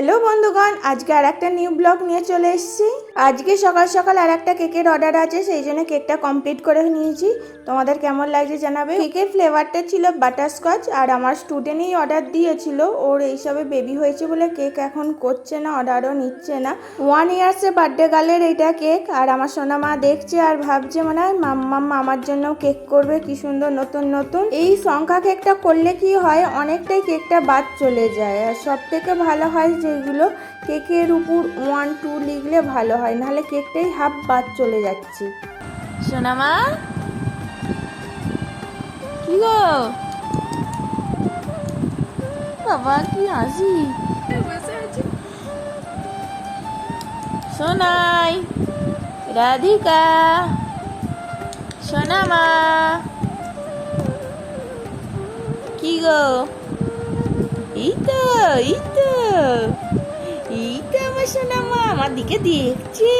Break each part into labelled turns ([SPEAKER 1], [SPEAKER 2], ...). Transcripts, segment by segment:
[SPEAKER 1] Hello বন্ধুগণ, আজকে আর একটা নিউ ব্লগ নিয়ে চলে এসেছি। আজকে সকাল সকাল আর একটা কেকের অর্ডার আছে, সেই জন্য কেকটা কমপ্লিট করে নিয়েছি। তোমাদের কেমন লাগছে জানাবে? কেকের ফ্লেভারটা ছিল বাটারস্কচ আর আমার স্টুডেন্টই অর্ডার দিয়েছিল। ওর এইসবে বেবি হয়েছে বলে কেক এখন করছে না, অর্ডারও নিচ্ছে না। ওয়ান ইয়ার্সে বার্থডে গার্লের এইটা কেক আর আমার সোনা মা দেখছে আর ভাবছে মনে হয় মাম্মা আমার জন্য কেক করবে, কি সুন্দর নতুন নতুন। এই সংখ্যা কেকটা করলে কি হয়, অনেকটাই কেকটা বাদ চলে যায়। আর সব থেকে ভালো হয় যেগুলো কেকের উপর ওয়ান টু লিখলে ভালো হয়, নাহলে কেকটাই হাফ বাদ চলে যাচ্ছে।
[SPEAKER 2] সোনামা? কি গো? বাবা, কি হাসি? সোনাই, রাধিকা, সোনামা। কি গো? এই তো এই তো। এই তো আমার সোনামা আমার দিকে দেখছে।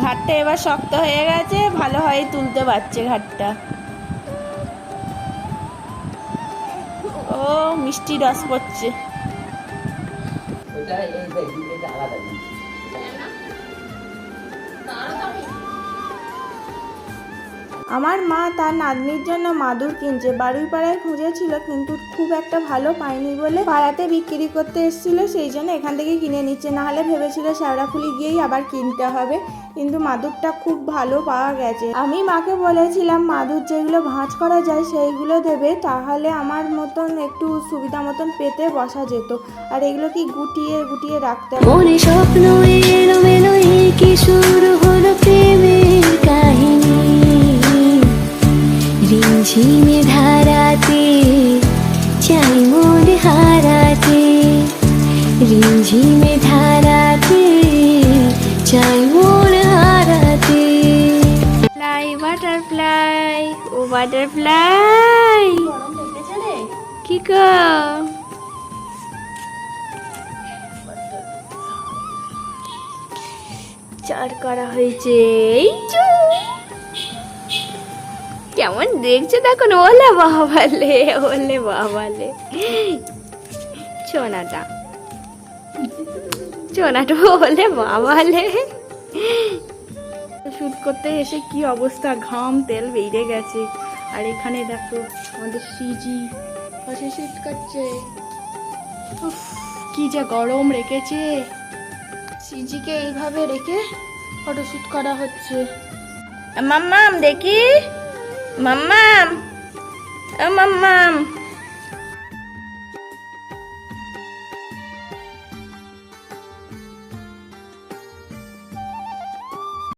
[SPEAKER 2] ঘাটটা এবার শক্ত হয়ে গেছে ভালো হয় তুলতে পারছে ঘাটটা। ও মিষ্টি রস পড়ছে।
[SPEAKER 3] ওটা এই
[SPEAKER 1] আমার মা তার নাতনির জন্য মাদুর কিনছে। বাড়ির পাড়ায় খুঁজেছিল, কিন্তু খুব একটা ভালো পায়নি বলে পাড়াতে বিক্রি করতে এসেছিল, সেই জন্য এখান থেকে কিনে নিচ্ছে। নাহলে ভেবেছিল শ্যাওড়াফুলি গিয়েই আবার কিনতে হবে, কিন্তু মাদুরটা খুব ভালো পাওয়া গেছে। আমি মাকে বলেছিলাম, মাদুর যেগুলো ভাঁজ করা যায় সেইগুলো দেবে, তাহলে আমার মতন একটু সুবিধা মতন পেতে বসা যেত। আর এগুলো কি গুটিয়ে গুটিয়ে রাখতে হবে?
[SPEAKER 4] স্বপ্ন মেলো ধারাতে চাই মন হারাতে, রিমঝিমে ধারাতে, চাই মন হারাতে।
[SPEAKER 2] ফ্লাই বাটারফ্লাই ও বাটারফ্লাই কি গো? চার করা হয়েছে, এই। কেমন দেখছে দেখুন ওলে বাবালে ওলে বাবালে সোনাটা সোনাটা ওলে বাবালে শুট করতে এসে কি অবস্থা? ঘাম তেল বেরিয়ে গেছে। আর এখানে দেখো আমাদের সিজি। পাশে শুট করছে উফ, কি যে গরম রেখেছে। সিজিকে এইভাবে রেখে ফটোশ্যুট করা হচ্ছে। মাম্মাম দেখি। মাম্মাম ও মাম্মাম